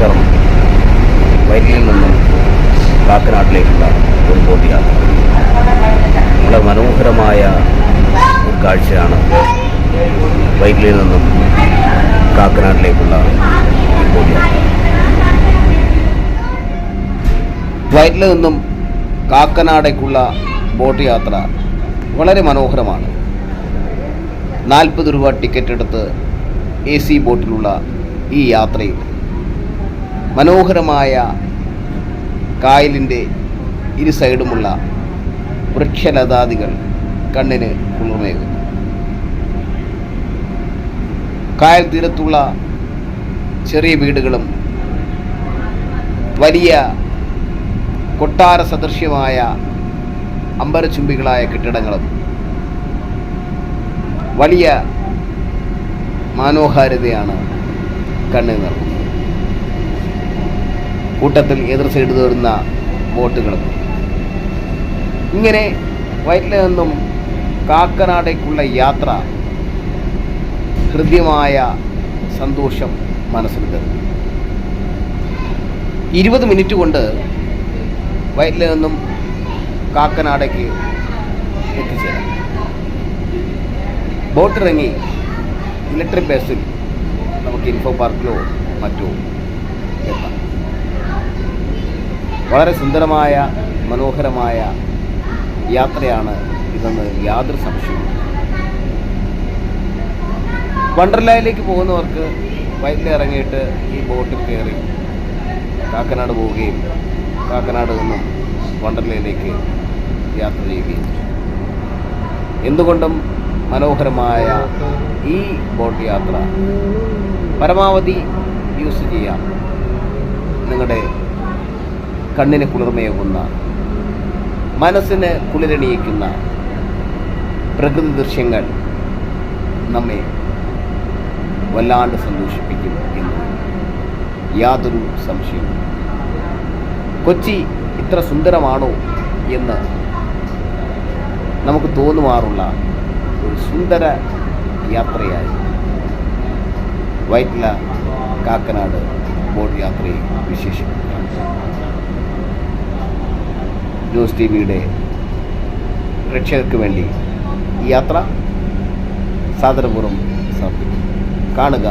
നമസ്കാരം വൈറ്റിൽ നിന്നും കാക്കനാട്ടിലേക്കുള്ള ഒരു ബോട്ട് യാത്ര വളരെ മനോഹരമായ ഒരു കാഴ്ചയാണ് വയറ്റിൽ നിന്നും കാക്കനാട്ടിലേക്കുള്ള ഈ ബോട്ട് യാത്ര വയറ്റിൽ നിന്നും കാക്കനാടേക്കുള്ള ബോട്ട് യാത്ര വളരെ മനോഹരമാണ്. നാൽപ്പത് രൂപ ടിക്കറ്റ് എടുത്ത് എ സി ബോട്ടിലുള്ള ഈ യാത്രയിൽ മനോഹരമായ കായലിന്റെ ഇരു സൈഡുമുള്ള വൃക്ഷലതാദികൾ കണ്ണിന് കുളിർമേകുന്നു കായൽ തീരത്തുള്ള ചെറിയ വീടുകളും വലിയ കൊട്ടാര സദൃശ്യമായ അമ്പരചുംബികളായ കെട്ടിടങ്ങളും വലിയ മനോഹാരിതയാണ് കണ്ണിൽ നിറഞ്ഞത്. കൂട്ടത്തിൽ എതിർ സൈഡ് തീർന്ന ബോട്ടുകളും ഇങ്ങനെ വയറ്റിൽ നിന്നും കാക്കനാടേക്കുള്ള യാത്ര ഹൃദ്യമായ സന്തോഷം മനസ്സിൽ തരുന്നു ഇരുപത് മിനിറ്റ് കൊണ്ട് വയറ്റിൽ നിന്നും കാക്കനാടേക്ക് എത്തിച്ചേരാം. ബോട്ടിറങ്ങി ഇലക്ട്രിക് ബസ്സിൽ നമുക്ക് ഇൻഫോ പാർക്കിലോ മറ്റോ എത്താം. വളരെ സുന്ദരമായ മനോഹരമായ യാത്രയാണ് ഇതെന്ന് യാതൊരു സംശയവും വണ്ടർലായിലേക്ക് പോകുന്നവർക്ക് വൈകിട്ട് ഇറങ്ങിയിട്ട് ഈ ബോട്ടിൽ കയറി കാക്കനാട് പോവുകയും കാക്കനാട് നിന്നും വണ്ടർലയിലേക്ക് യാത്ര ചെയ്യുകയും ചെയ്യും. എന്തുകൊണ്ടും മനോഹരമായ ഈ ബോട്ട് യാത്ര പരമാവധി യൂസ് ചെയ്യാം നിങ്ങളുടെ കണ്ണിന് കുളിർമയേകുന്ന മനസ്സിന് കുളിരണിയിക്കുന്ന പ്രകൃതി ദൃശ്യങ്ങൾ നമ്മെ വല്ലാണ്ട് സന്തോഷിപ്പിക്കും എന്ന് യാതൊരു സംശയവും കൊച്ചി ഇത്ര സുന്ദരമാണോ എന്ന് നമുക്ക് തോന്നുമാറുള്ള ഒരു സുന്ദര യാത്രയായി വൈറ്റില കാക്കനാട് ബോട്ട് യാത്രയെ വിശേഷിപ്പിക്കാം ന്യൂസ് ടി വിയുടെ പ്രേക്ഷകർക്ക് വേണ്ടി യാത്ര സാദരപൂർവം സമർപ്പിക്കും കാണുക